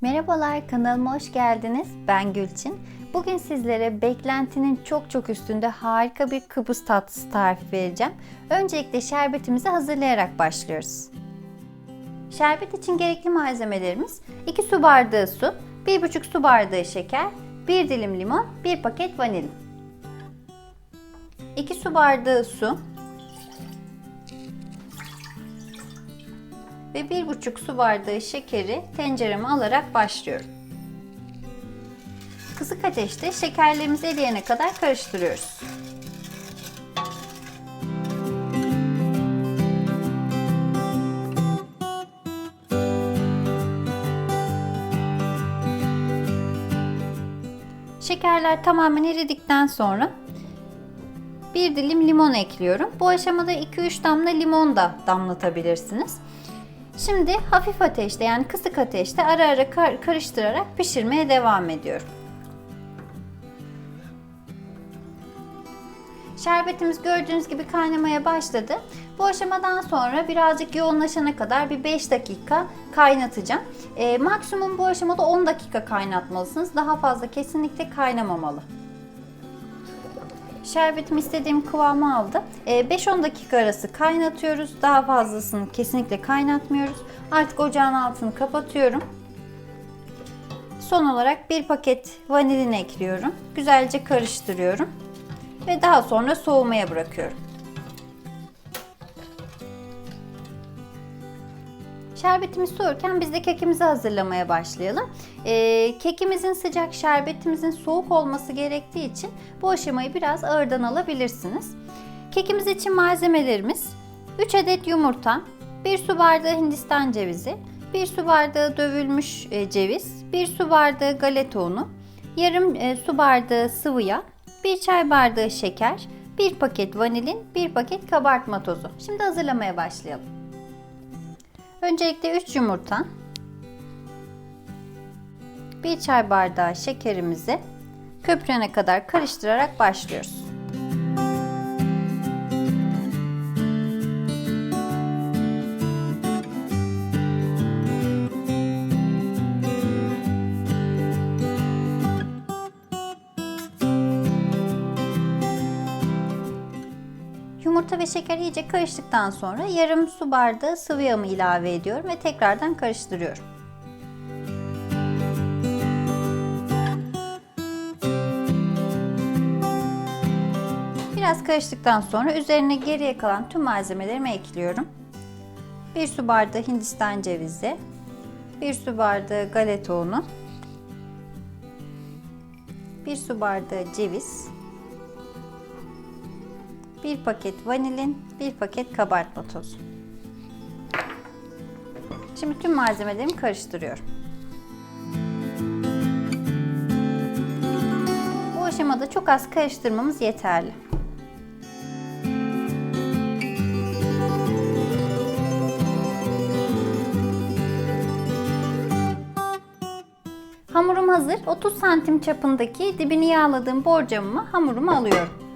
Merhabalar kanalıma hoş geldiniz. Ben Gülçin. Bugün sizlere beklentinin çok çok üstünde harika bir Kıbrıs tatlısı tarifi vereceğim. Öncelikle şerbetimizi hazırlayarak başlıyoruz. Şerbet için gerekli malzemelerimiz 2 su bardağı su, 1,5 su bardağı şeker, 1 dilim limon, 1 paket vanilin. 2 su bardağı su ve 1,5 su bardağı şekeri tencereme alarak başlıyorum. Kısık ateşte şekerlerimiz eriyene kadar karıştırıyoruz. Şekerler tamamen eridikten sonra bir dilim limon ekliyorum. Bu aşamada 2-3 damla limon da damlatabilirsiniz. Şimdi hafif ateşte yani kısık ateşte ara ara kar karıştırarak pişirmeye devam ediyorum. Şerbetimiz gördüğünüz gibi kaynamaya başladı. Bu aşamadan sonra birazcık yoğunlaşana kadar bir 5 dakika kaynatacağım. E, maksimum bu aşamada 10 dakika kaynatmalısınız. Daha fazla kesinlikle kaynamamalı. Şerbetim istediğim kıvamı aldı. 5-10 dakika arası kaynatıyoruz. Daha fazlasını kesinlikle kaynatmıyoruz. Artık ocağın altını kapatıyorum. Son olarak bir paket vanilin ekliyorum. Güzelce karıştırıyorum. Ve daha sonra soğumaya bırakıyorum. Şerbetimiz soğurken biz de kekimizi hazırlamaya başlayalım. Ee, kekimizin sıcak, şerbetimizin soğuk olması gerektiği için bu aşamayı biraz ağırdan alabilirsiniz. Kekimiz için malzemelerimiz 3 adet yumurta, 1 su bardağı hindistan cevizi, 1 su bardağı dövülmüş e, ceviz, 1 su bardağı galeta unu, yarım e, su bardağı sıvı yağ, 1 çay bardağı şeker, 1 paket vanilin, 1 paket kabartma tozu. Şimdi hazırlamaya başlayalım. Öncelikle 3 yumurta, 1 çay bardağı şekerimizi köpürene kadar karıştırarak başlıyoruz. Yumurta ve şeker iyice karıştıktan sonra yarım su bardağı sıvı yağımı ilave ediyorum ve tekrardan karıştırıyorum. Biraz karıştıktan sonra üzerine geriye kalan tüm malzemelerimi ekliyorum. 1 su bardağı hindistan cevizi, 1 su bardağı galeta unu, 1 su bardağı ceviz, 1 paket vanilin, 1 paket kabartma tozu. Şimdi tüm malzemelerimi karıştırıyorum. Bu aşamada çok az karıştırmamız yeterli. Hamurum hazır. 30 santim çapındaki dibini yağladığım borcamımı hamuruma alıyorum.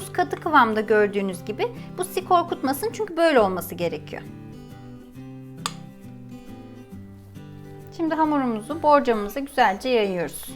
Hamurumuz kıvamda gördüğünüz gibi. Bu sizi korkutmasın çünkü böyle olması gerekiyor. Şimdi hamurumuzu borcamımıza güzelce yayıyoruz.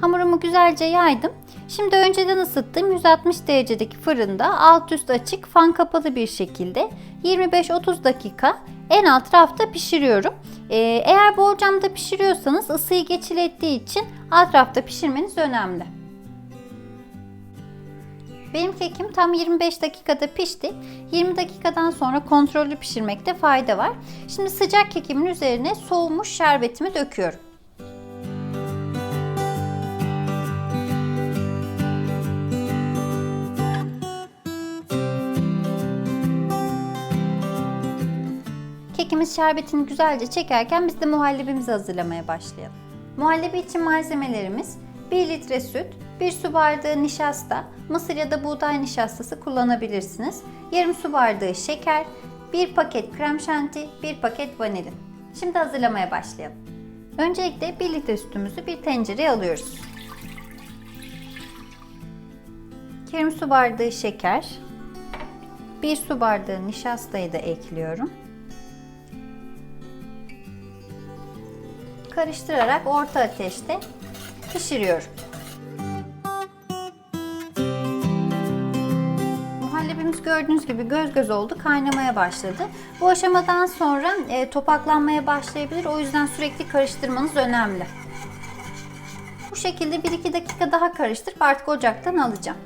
Hamurumu güzelce yaydım. Şimdi önceden ısıttığım 160 derecedeki fırında alt üst açık fan kapalı bir şekilde 25-30 dakika en alt rafta pişiriyorum. Ee, eğer borcamda pişiriyorsanız ısıyı geçil ettiği için alt rafta pişirmeniz önemli. Benim kekim tam 25 dakikada pişti. 20 dakikadan sonra kontrollü pişirmekte fayda var. Şimdi sıcak kekimin üzerine soğumuş şerbetimi döküyorum. Kekimiz şerbetini güzelce çekerken biz de muhallebimizi hazırlamaya başlayalım. Muhallebi için malzemelerimiz 1 litre süt, 1 su bardağı nişasta, mısır ya da buğday nişastası kullanabilirsiniz. Yarım su bardağı şeker, 1 paket krem şanti, 1 paket vanilin. Şimdi hazırlamaya başlayalım. Öncelikle 1 litre sütümüzü bir tencereye alıyoruz. Yarım su bardağı şeker, 1 su bardağı nişastayı da ekliyorum. Karıştırarak orta ateşte pişiriyorum. Muhallebimiz gördüğünüz gibi göz göz oldu, kaynamaya başladı. Bu aşamadan sonra e, topaklanmaya başlayabilir. O yüzden sürekli karıştırmanız önemli. Bu şekilde 1-2 dakika daha karıştırıp artık ocaktan alacağım.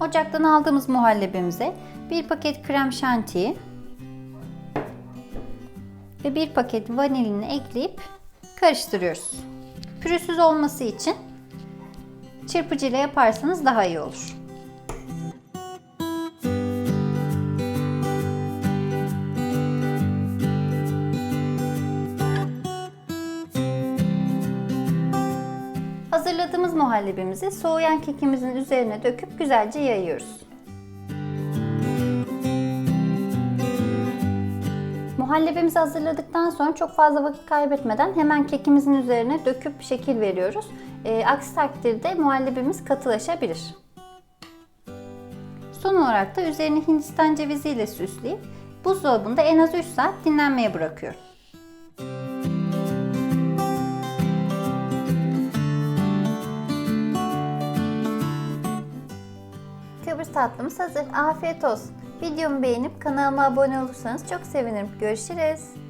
Ocaktan aldığımız muhallebimize bir paket krem şantiyi ve bir paket vanilini ekleyip karıştırıyoruz. Pürüzsüz olması için çırpıcıyla yaparsanız daha iyi olur. Hazırladığımız muhallebimizi soğuyan kekimizin üzerine döküp güzelce yayıyoruz. Muhallebimizi hazırladıktan sonra çok fazla vakit kaybetmeden hemen kekimizin üzerine döküp şekil veriyoruz. E, aksi takdirde muhallebimiz katılaşabilir. Son olarak da üzerini hindistan cevizi ile süsleyip buzdolabında en az 3 saat dinlenmeye bırakıyorum. Kıbrıs tatlımız hazır. Afiyet olsun. Videomu beğenip kanalıma abone olursanız çok sevinirim. Görüşürüz.